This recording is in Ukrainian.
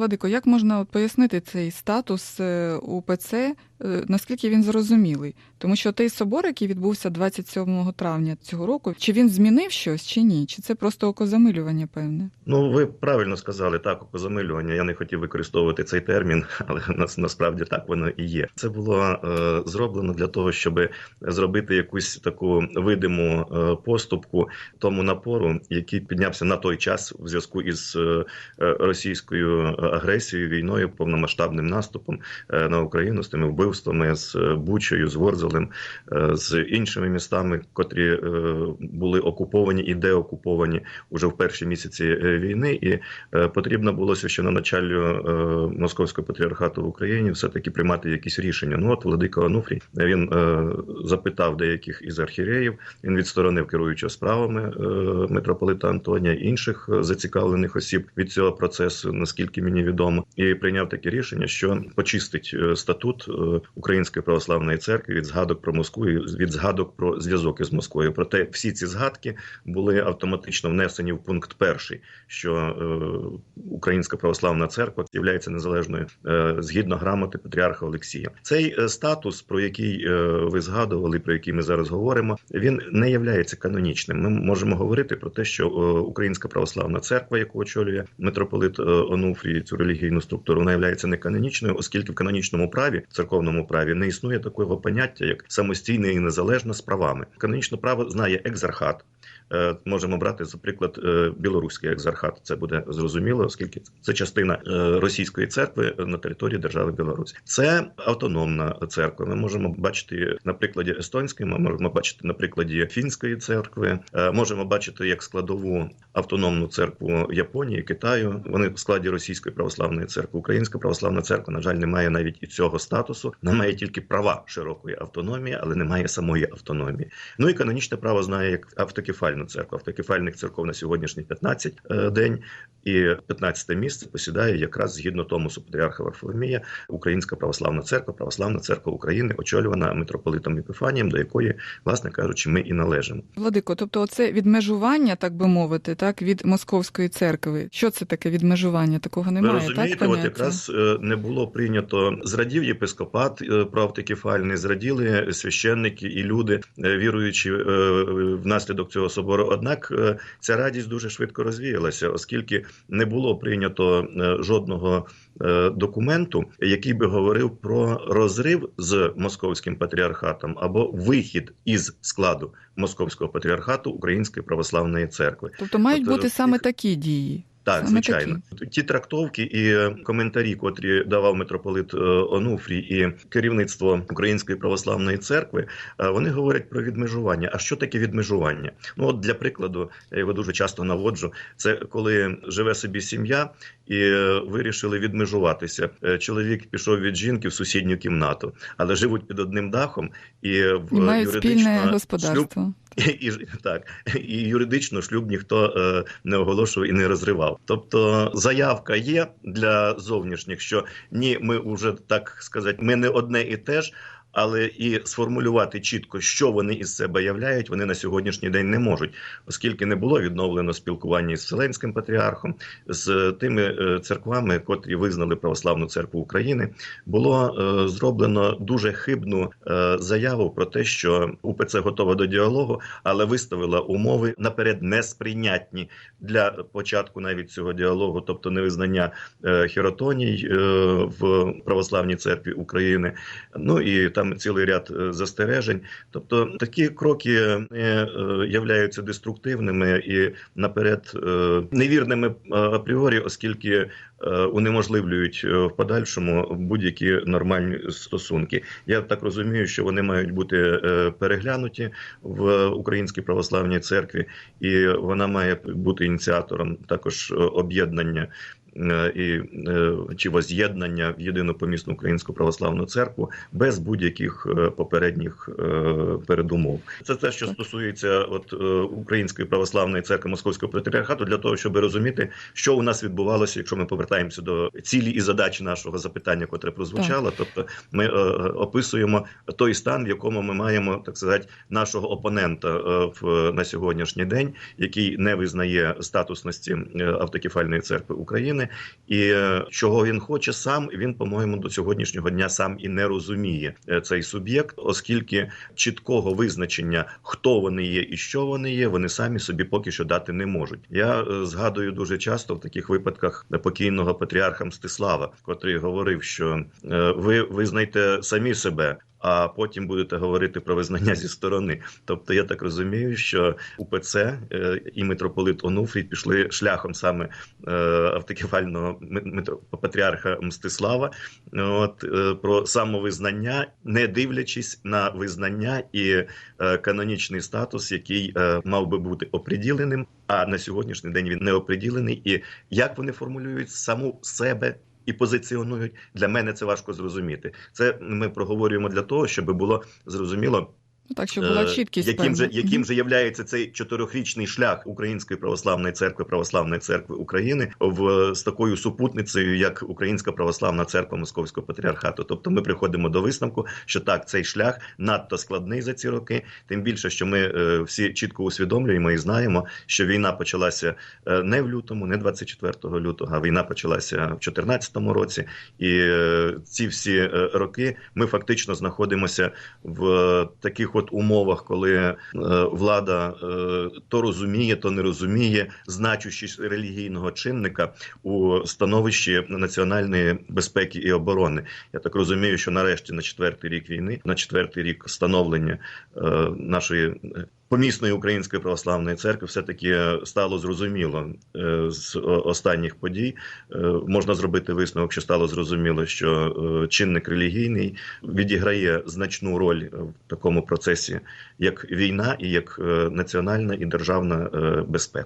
Владико, як можна пояснити цей статус е, УПЦ, е, наскільки він зрозумілий? Тому що той собор, який відбувся 27 травня цього року, чи він змінив щось, чи ні? Чи це просто окозамилювання певне? Ну, ви правильно сказали так, окозамилювання. Я не хотів використовувати цей термін, але нас насправді так воно і є. Це було е, зроблено для того, щоб зробити якусь таку видиму е, поступку тому напору, який піднявся на той час в зв'язку із е, російською агресією, війною, повномасштабним наступом е, на Україну з тими вбивствами з е, Бучою, з Ворзелем, е, з іншими містами, котрі були окуповані і деокуповані уже в перші місяці війни, і потрібно було священоначалю е, Московського патріархату в Україні все таки приймати якісь рішення. Ну от Владика Онуфрій він запитав деяких із архіреїв. Він відсторонив керуючого справами митрополита Антонія інших зацікавлених осіб від цього процесу, наскільки мені відомо, і прийняв таке рішення, що почистить е, статут е, Української православної церкви від згадок про Москву і від згадок про зв'язок із Москвою. Проте всі ці згадки були автоматично внесені в пункт перший, що е, Українська православна церква є незалежною згідно грамоти патріарха Олексія. Цей статус, про який ви згадували, про який ми зараз говоримо, він не є канонічним. Ми можемо говорити про те, що Українська православна церква, яку очолює митрополит е, Цю релігійну структуру, вона є неканонічною, оскільки в канонічному праві, церковному праві, не існує такого поняття, як самостійне і незалежне з правами. Канонічне право знає екзархат. Е, Можемо брати за приклад е, білоруський екзархат. Це буде зрозуміло, оскільки це частина е, російської церкви на території держави Білорусь. Це автономна церква. Ми можемо бачити на прикладі естонської, ми можемо бачити на прикладі фінської церкви. Можемо бачити як складову автономну церкву Японії, Китаю. Вони в складі російської православної церкви. Українська православна церква, на жаль, не має навіть і цього статусу. Вона має тільки права широкої автономії, але не має самої автономії. Ну і канонічне право знає як автокефальну церкву. Автокефальних церков на сьогоднішній 15 е, день, і 15 місце посідає якраз згідно Томосу патріарха Варфоломія Українська православна церква, православна церква України, очолювана митрополитом Епіфанієм, до якої, власне кажучи, ми і належимо. Владико, тобто це відмежування, так би мовити, так від московської церкви. Що це таке відмежування? Такого немає. Ви розумієте, так, от якраз е, не було прийнято зрадів єпископат е, правтикефальний, зраділи священники і люди, віруючи внаслідок цього собору. Однак е, ця радість дуже швидко розвіялася, оскільки не було прийнято е, жодного е, документу, який би говорив про розрив з московським патріархатом або вихід із складу московського патріархату Української православної церкви. Тобто мають Тобто, бути саме такі дії. Так, звичайно, ті трактовки і коментарі, котрі давав митрополит е, Онуфрій і керівництво Української православної церкви, е, вони говорять про відмежування. А що таке відмежування? Ну от для прикладу, я його дуже часто наводжу. Це коли живе собі сім'я і е, вирішили відмежуватися. Чоловік пішов від жінки в сусідню кімнату, але живуть під одним дахом і в І мають спільне юридично шлюб господарство. і, і так і юридично шлюб ніхто е, не оголошував і не розривав. Тобто заявка є для зовнішніх, що ні, ми вже так сказати, ми не одне і те ж. Але і сформулювати чітко, що вони із себе являють, вони на сьогоднішній день не можуть, оскільки не було відновлено спілкування з Вселенським патріархом, з тими е, церквами, котрі визнали православну церкву України, було е, зроблено дуже хибну е, заяву про те, що УПЦ готова до діалогу, але виставила умови наперед несприйнятні для початку навіть цього діалогу, тобто невизнання е, хіротоній е, в православній церкві України. Ну і там цілий ряд е, застережень. Тобто такі кроки не е, являються деструктивними і наперед е, невірними апріорі, оскільки унеможливлюють в подальшому будь-які нормальні стосунки. Я так розумію, що вони мають бути переглянуті в Українській православній церкві, і вона має бути ініціатором також об'єднання. Е, І е, чи воз'єднання в єдину помісну українську православну церкву без будь-яких е, попередніх передумов. Це те, що стосується от української православної церкви Московського патріархату, для того, щоб розуміти, що у нас відбувалося, якщо ми повертаємося до цілі і задачі нашого запитання, котре прозвучало. Тобто, ми е, описуємо той стан, в якому ми маємо так сказати, нашого опонента е, в на сьогоднішній день, який не визнає статусності автокефальної церкви України. України, і е, чого він хоче сам, він, по-моєму, до сьогоднішнього дня сам і не розуміє е, цей суб'єкт, оскільки чіткого визначення, хто вони є і що вони є, вони самі собі поки що дати не можуть. Я е, згадую дуже часто в таких випадках покійного патріарха Мстислава, котрий говорив, що ви визнайте самі себе. А потім будете говорити про визнання зі сторони. Тобто, я так розумію, що УПЦ е, і митрополит Онуфрій пішли шляхом саме е, автокефального патріарха Мстислава. От е, про самовизнання, не дивлячись на визнання і канонічний статус, який мав би бути оприділеним. А на сьогоднішній день він не оприділений. І як вони формулюють саму себе і позиціонують для мене це важко зрозуміти. Це ми проговорюємо для того, щоб було зрозуміло, Так, щоб була Е, чіткість. яким же яким же являється цей чотирьохрічний шлях Української православної церкви Православної церкви України в з такою супутницею, як Українська православна церква Московського патріархату. Тобто, ми приходимо до висновку, що так цей шлях надто складний за ці роки. Тим більше, що ми е, всі чітко усвідомлюємо і знаємо, що війна почалася е, не в лютому, не 24 лютого, а війна почалася в 2014 році. І е, ці всі роки ми фактично знаходимося в таких от умовах, коли е, влада е, то розуміє, то не розуміє значущість релігійного чинника у становищі національної безпеки і оборони. Я так розумію, що нарешті на четвертий рік війни, на четвертий рік становлення е, нашої. Е, Помісної української православної церкви все таки стало зрозуміло е, з останніх подій. Е, Можна зробити висновок, що стало зрозуміло, що е, чинник релігійний відіграє значну роль в такому процесі, як війна і як е, національна і державна е, безпека.